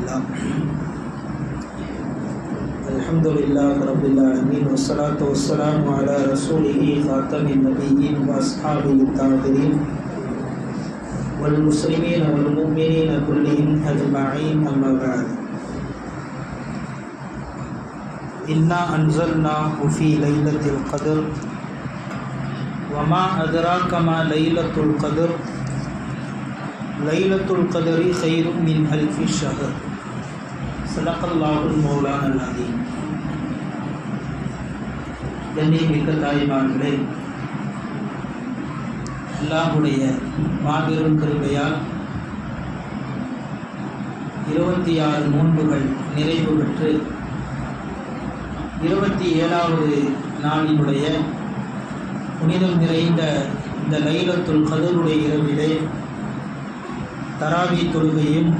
لله الحمد لله رب العالمين والصلاة والسلام على رسوله خاتم النبيين وأصحابه الطاهرين والمسلمين والمؤمنين كلهم أجمعين أما بعد. إنا أنزلناه في ليلة القدر وما أدراك ما ليلة القدر؟ ليلة القدر خير من ألف شهر. சதக்கல்லாஹுல் மௌலான நதி கண்ணியமிக்க தாய்மார்களே அல்லாஹுடைய மாபெரும் கிருபையால் இருபத்தி ஆறு நோன்புகள் நிறைவு பெற்று இருபத்தி ஏழாவது நாளினுடைய புனிதம் நிறைந்த இந்த லைலத்துல் கதருடைய இரவிலே தராவி தொழுகையும்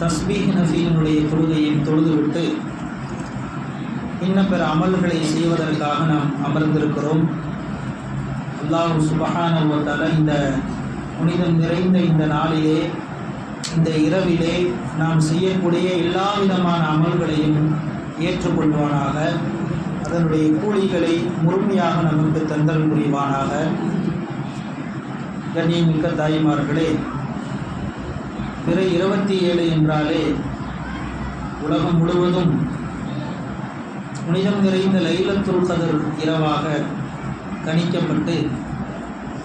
தஸ்பீஹ் நஃபீனுடைய தொழுகையும் தொழுதுவிட்டு இன்ன பிற அமல்களை செய்வதற்காக நாம் அமர்ந்திருக்கிறோம். அல்லாஹு சுபஹானுவத்தால் இந்த புனிதம் நிறைந்த இந்த நாளிலே இந்த இரவிலே நாம் செய்யக்கூடிய எல்லா விதமான அமல்களையும் ஏற்றுக்கொள்வானாக. அதனுடைய கூலிகளை முழுமையாக நமக்கு தந்தல் புரிவானாக. கண்ணியமிக்க தாய்மார்களே பிற இருபத்தி ஏழு என்றாலே உலகம் முழுவதும் புனிதம் நிறைந்த லைலத்துல் கதர் இரவாக கணிக்கப்பட்டு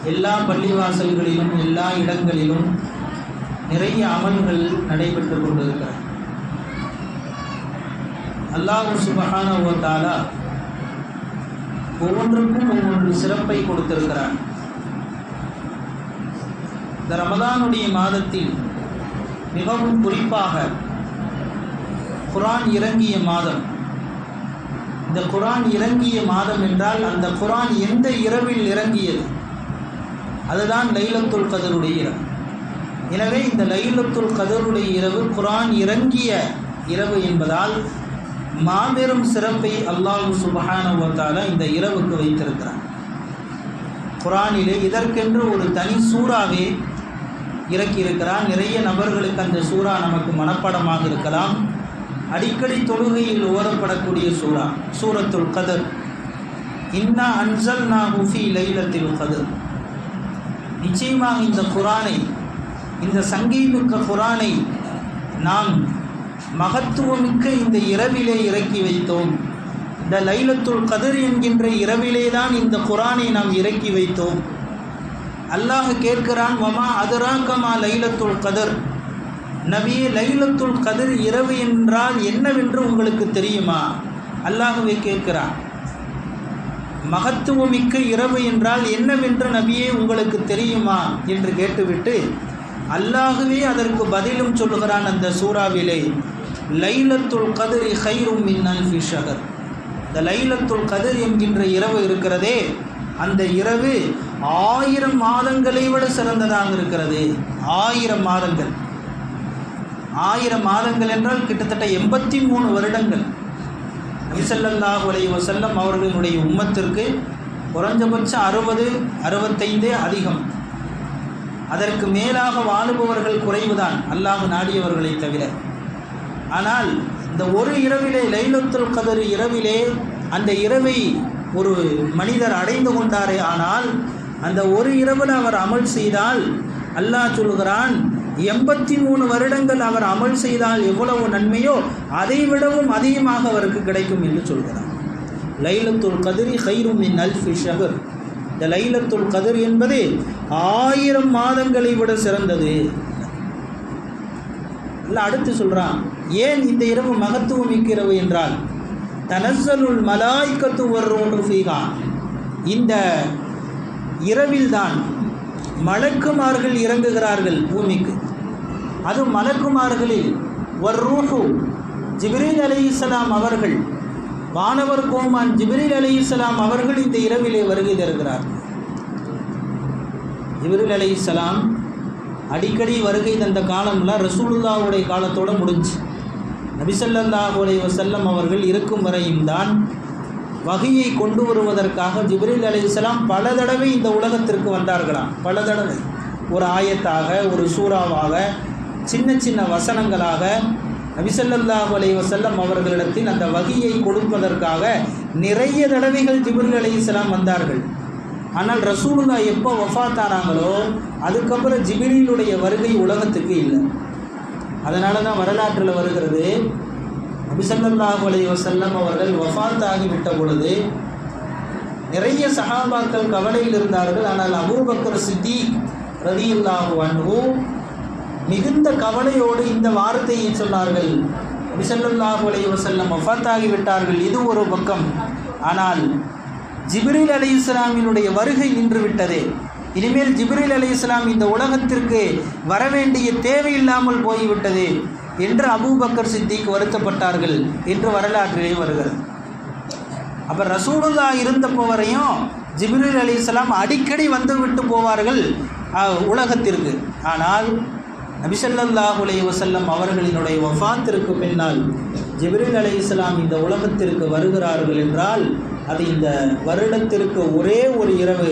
எல்லா பள்ளிவாசல்களிலும் எல்லா இடங்களிலும் நிறைய அமல்கள் நடைபெற்று கொண்டிருக்கிறது. அல்லாஹு சுபஹானவத்தாலா ஒவ்வொன்றுக்கும் ஒவ்வொரு சிறப்பை கொடுத்திருக்கிறார் இந்த ரமதானுடைய மாதத்தில் மிகவும் குறிப்பாக குரான் இறங்கிய மாதம். இந்த குரான் இறங்கிய மாதம் என்றால் அந்த குரான் எந்த இரவில் இறங்கியது? அதுதான் லைலத்துல் கதருடைய இரவு. எனவே இந்த லைலத்துல் கதருடைய இரவு குரான் இறங்கிய இரவு என்பதால் மாபெரும் சிறப்பை அல்லாஹு சுபஹானுவத்தால இந்த இரவுக்கு வைத்திருக்கிறார் குரானிலே இதற்கென்று ஒரு தனி சூறாவே இறக்கியிருக்கிறான். நிறைய நபர்களுக்கு அந்த சூறா நமக்கு மனப்பாடமாக இருக்கலாம். அடிக்கடி தொழுகையில் ஓதப்படக்கூடிய சூறா சூரத்துல் கதர். இன்னா அன்சல் நா ஹுஃபி லைலத்தில் கதர். நிச்சயமாக இந்த குரானை இந்த சங்கீமிக்க குரானை நாம் மகத்துவமிக்க இந்த இரவிலே இறக்கி வைத்தோம். இந்த லைலத்துல் கதிர் என்கின்ற இரவிலே தான் இந்த குரானை நாம் இறக்கி வைத்தோம். அல்லாஹ் கேட்கிறான் வமா அதுராக்கமா லைலத்துல் கதர்? நபியே லைலத்துல் கதிர் இரவு என்றால் என்னவென்று உங்களுக்கு தெரியுமா? அல்லாஹுவை கேட்கிறான் மகத்துவமிக்க இரவு என்றால் என்னவென்று நபியே உங்களுக்கு தெரியுமா? என்று கேட்டுவிட்டு அல்லாகவே அதற்கு பதிலும் சொல்லுகிறான் அந்த சூறாவிலே லைலத்துல் கதிர் ஹைரும் மின்னல் ஃபிஷகர் இந்த லைலத்துல் கதிர் என்கின்ற இரவு இருக்கிறதே அந்த இரவு ஆயிரம் மாதங்களை விட சிறந்ததாக இருக்கிறது. ஆயிரம் மாதங்கள். ஆயிரம் மாதங்கள் என்றால் கிட்டத்தட்ட எண்பத்தி மூணு வருடங்கள் நபிசல்லாஹ் உலை வசல்லம் அவர்களுடைய உம்மத்திற்கு குறைஞ்சபட்சம் அறுபது அறுபத்தைந்தே அதிகம். அதற்கு மேலாக வாழுபவர்கள் குறைவுதான். அல்லாஹ் நாடியவர்களை தவிர. ஆனால் இந்த ஒரு இரவிலே லைலத்துல் கதறு இரவிலே அந்த இரவை ஒரு மனிதர் அடைந்து கொண்டாரே ஆனால் அந்த ஒரு இரவில் அவர் அமல் செய்தால் அல்லாஹ் சொல்கிறான் எண்பத்தி மூணு வருடங்கள் அவர் அமல் செய்தால் எவ்வளவு நன்மையோ அதை விடவும் அதிகமாக அவருக்கு கிடைக்கும் என்று சொல்கிறார். லைலத்துல் கதிரி ஹைரும் இன் அல்ஃபி ஷஹர். இந்த லைலத்துல் கதிர் என்பது ஆயிரம் மாதங்களை விட சிறந்தது. இல்லை அடுத்து சொல்கிறான் ஏன் இந்த இரவு மகத்துவம் மிக்க என்றால் தனசலுள் மலாய்க்கத்து வர்றோடு ஃபீகா இந்த இரவில்தான் மலக்குமார்கள் இறங்குகிறார்கள் பூமிக்கு. அது மலக்குமார்களில் வர்ரூஹு ஜிப்ரீல் அலி இஸ்லாம் அவர்கள் வானவர் கோமான் ஜிப்ரீல் அலி இஸ்லாம் அவர்கள் இந்த இரவிலே வருகை தருகிறார்கள் ஜிப்ரீல் அலி இஸ்லாம் அடிக்கடி வருகை தந்த காலம்லாம் ரசூலுல்லாவுடைய காலத்தோடு முடிஞ்சு. நபிசல்லாஹுடைய வசல்லம் அவர்கள் இருக்கும் வரையும் தான் வகையை கொண்டு வருவதற்காக ஜிப்ரீல் அலிஸ்லாம் பல தடவை இந்த உலகத்திற்கு வந்தார்களாம். பல தடவை. ஒரு ஆயத்தாக ஒரு சூறாவாக சின்ன சின்ன வசனங்களாக நபிசல்லாஹ் அலைஹி வசல்லம் அவர்களிடத்தில் அந்த வகையை கொடுப்பதற்காக நிறைய தடவைகள் ஜிப்ரில் அலைஹிஸ்ஸலாம் வந்தார்கள். ஆனால் ரசூலுல்லா எப்போ வஃபாத்தானாங்களோ அதுக்கப்புறம் ஜிபிரிலுடைய வருகை உலகத்துக்கு இல்லை. அதனால தான் வரலாற்றில் வருகிறது நபிசல்லாஹு அலி வசல்லம் அவர்கள் வஃபாத் ஆகிவிட்ட பொழுது நிறைய சஹாபாக்கள் கவலையில் இருந்தார்கள். ஆனால் அபூபக்கர் சித்தி ரதியுல்லாஹு அன்ஹு மிகுந்த கவலையோடு இந்த வார்த்தையை சொன்னார்கள். நபிசல்லாஹு அலி வசல்லம் வஃத் ஆகிவிட்டார்கள் இது ஒரு பக்கம். ஆனால் ஜிப்ரில் அலி இஸ்லாமினுடைய வருகை நின்றுவிட்டதே இனிமேல் ஜிப்ரில் அலி இஸ்லாம் இந்த உலகத்திற்கு வரவேண்டிய தேவையில்லாமல் போய்விட்டது. என்று அபூபக்கர் சித்திக் வருத்தப்பட்டார்கள் என்று வரலாற்றிலே வருகிறது. அப்போ ரசூலுல்லா இருந்தப்போ வரையும் ஜிப்ரீல் அலி இஸ்லாம் அடிக்கடி வந்து விட்டு போவார்கள் உலகத்திற்கு. ஆனால் நபிசல்லாஹுலே வசல்லம் அவர்களினுடைய வஃபாத்திற்கு பின்னால் ஜிப்ரீல் அலி இஸ்லாம் இந்த உலகத்திற்கு வருகிறார்கள் என்றால் அது இந்த வருடத்திற்கு ஒரே ஒரு இரவு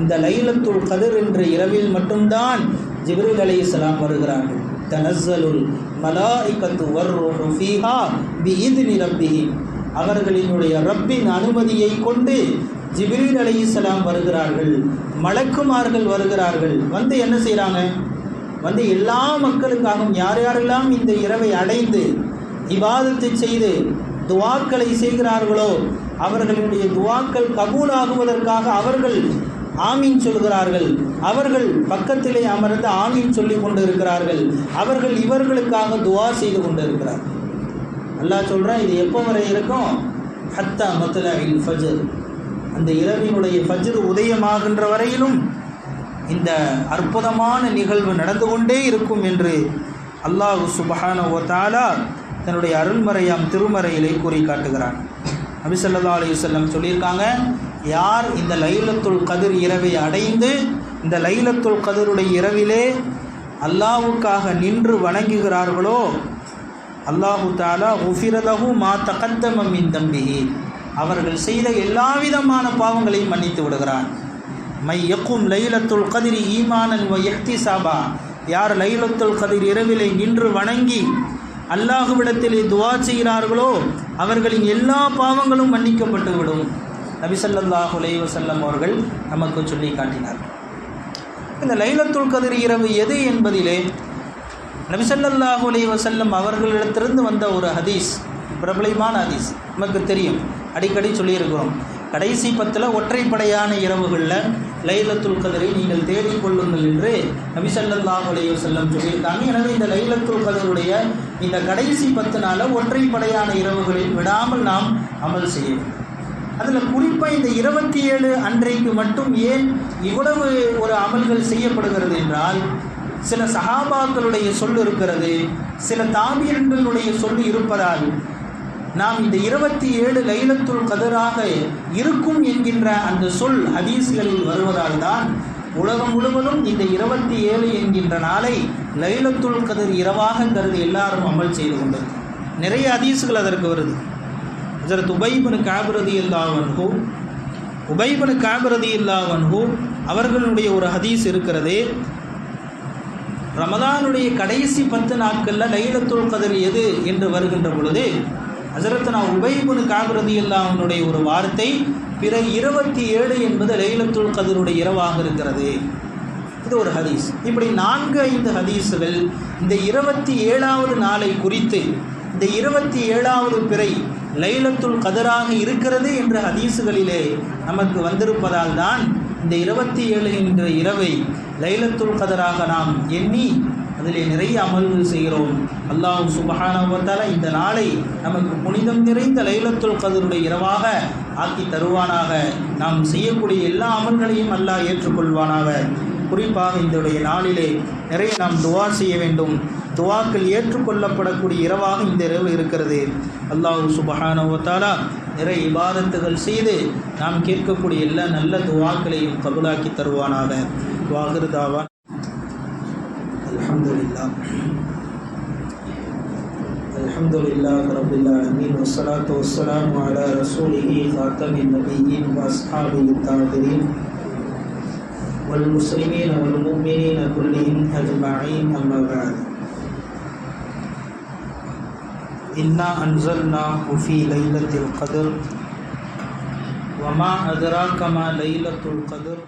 இந்த லைலத்துல் கதிர் என்ற இரவில் மட்டும்தான் ஜிப்ரீல் அலி இஸ்லாம் வருகிறார்கள். தனசலுல் மலாய்கத்து வர்ருஹு ஃபீஹா பிஇذن ரப்பிஹிம் அவர்களினுடைய ரப்பின் அனுமதியை கொண்டு ஜிபிரில் அலி இஸ்லாம் வருகிறார்கள் மலக்குமார்கள் வருகிறார்கள். வந்து என்ன செய்கிறாங்க வந்து எல்லா மக்களுக்காகவும் யார் யாரெல்லாம் இந்த இரவை அடைந்து இவாதத்தை செய்து துவாக்களை செய்கிறார்களோ அவர்களுடைய துவாக்கள் கபூலாகுவதற்காக அவர்கள் ஆமீன் சொல்கிறார்கள். அவர்கள் பக்கத்திலே அமர்ந்து ஆமீன் சொல்லி கொண்டிருக்கிறார்கள். அவர்கள் இவர்களுக்காக துவா செய்து கொண்டு இருக்கிறார்கள் சொல்கிறேன் இது எப்போ வரை இருக்கும்? ஹத்தா மத்லஇல் ஃபஜர். அந்த இரவினுடைய ஃபஜர் உதயமாகின்ற வரையிலும் இந்த அற்புதமான நிகழ்வு நடந்து கொண்டே இருக்கும் என்று அல்லாஹ் சுபஹான ஓத்தாலா தன்னுடைய அருள்மறையாம் திருமறையிலே கூறி காட்டுகிறான். நபிசல்லா ஸல்லல்லாஹு சொல்லியிருக்காங்க யார் இந்த லைலத்துல் கதிர் இரவை அடைந்து இந்த லைலத்துல் கதிருடைய இரவிலே அல்லாவுக்காக நின்று வணங்குகிறார்களோ? அல்லாஹு தாலா உஃபிரதகு மா தகத்தமம் மின் தம்பிஹி. அவர்கள் செய்த எல்லா விதமான பாவங்களையும் மன்னித்து விடுகிறான். மை யக்கும் லைலத்துல் கதிரி ஈமானன் வ சாபா யார் லைலத்துல் கதிர் இரவிலே நின்று வணங்கி அல்லாஹுவிடத்திலே துவா செய்கிறார்களோ அவர்களின் எல்லா பாவங்களும் மன்னிக்கப்பட்டு விடும் நபிசல்லாஹ் அலைஹி அவர்கள் நமக்கு சொல்லி காட்டினார். இந்த லைலத்துல் கதிர் இரவு எது என்பதிலே நபிசல்லாஹ் அலைஹி வஸல்லம் அவர்களிடத்திலிருந்து வந்த ஒரு ஹதீஸ் பிரபலமான ஹதீஸ். நமக்கு தெரியும். அடிக்கடி சொல்லியிருக்கிறோம். கடைசி பத்தில் ஒற்றைப்படையான இரவுகளில் லைலத்துல் கதரை நீங்கள் தேடிக் கொள்ளுங்கள் என்று நபிசல்லாஹ் அலைஹி வஸல்லம் சொல்லியிருக்காங்க. எனவே இந்த லைலத்துல் கதருடைய இந்த கடைசி பத்து நாள ஒற்றைப்படையான இரவுகளில் விடாமல் நாம் அமல் செய்ய வேண்டும். அதில் குறிப்பாக இந்த இருபத்தி ஏழு அன்றைக்கு மட்டும் ஏன் இவ்வளவு ஒரு அமல்கள் செய்யப்படுகிறது என்றால் சில சகாபாக்களுடைய சொல் இருக்கிறது சில தாமியர்களுடைய சொல் இருப்பதால் நாம் இந்த இருபத்தி ஏழு லைலத்துள் கதராக இருக்கும் என்கின்ற அந்த சொல் ஹதீஸ்களில் வருவதால் தான் உலகம் முழுவதும் இந்த இருபத்தி ஏழு என்கின்ற நாளை லைலத்துள் கதிர் இரவாக கருதி எல்லாரும் அமல் செய்து கொண்டது நிறைய ஹதீஸ்கள் அதற்கு வருது. ஹசரத் உபைபனு காபிரதி இல்லாவன்ஹூ உபைபனு காபிரதி இல்லாவன்ஹூ அவர்களுடைய ஒரு ஹதீஸ் இருக்கிறது. ரமதானுடைய கடைசி பத்து நாட்களில் லைலத்துல் கதிர் எது என்று வருகின்ற பொழுது ஹசரத் நான் உபைபுனு காபிரதி இல்லாவனுடைய ஒரு வார்த்தை பிற இருபத்தி ஏழு என்பது லைலத்துல் கதிருடைய இரவாக இருக்கிறது. இது ஒரு ஹதீஸ். இப்படி நான்கு ஐந்து ஹதீஸுகள் இந்த இருபத்தி ஏழாவது நாளை குறித்து இந்த இருபத்தி ஏழாவது பிறை லைலத்துல் கதராக இருக்கிறது என்ற ஹதீஸுகளிலே நமக்கு வந்திருப்பதால் தான் இந்த இருபத்தி ஏழு என்ற இரவை லைலத்துல் கதராக நாம் எண்ணி அதிலே நிறைய அமல்கள் செய்கிறோம். அல்லாஹ் சுபஹானவத்தால இந்த நாளை நமக்கு புனிதம் நிறைந்த லைலத்துல் கதருடைய இரவாக ஆக்கி தருவானாக. நாம் செய்யக்கூடிய எல்லா அமல்களையும் அல்லாஹ் ஏற்றுக்கொள்வானாக. குறிப்பாக இந்த நாளிலே நிறைய நாம் துவா செய்ய வேண்டும். துவாக்கள் ஏற்றுக்கொள்ளப்படக்கூடிய இரவாக இந்த இரவு இருக்கிறது அல்லாஹ் சுபஹானவத்தாலா நிறைய இபாதத்துகள் செய்து நாம் கேட்கக்கூடிய எல்லா நல்ல துவாக்களையும் கபுலாக்கி தருவானாக வாகிருதாவா அல்ஹம்துலில்லா الحمد لله رب العالمين والصلاة والسلام على رسوله خاتم النبيين وأصحابه الطاهرين والمسلمين والمؤمنين كلهم أجمعين أما بعد இன்னா அன்சல்னா உஃபி லைலத்தில் கதிர் வமா அதராக்கமா லைலத்துல் கதிர்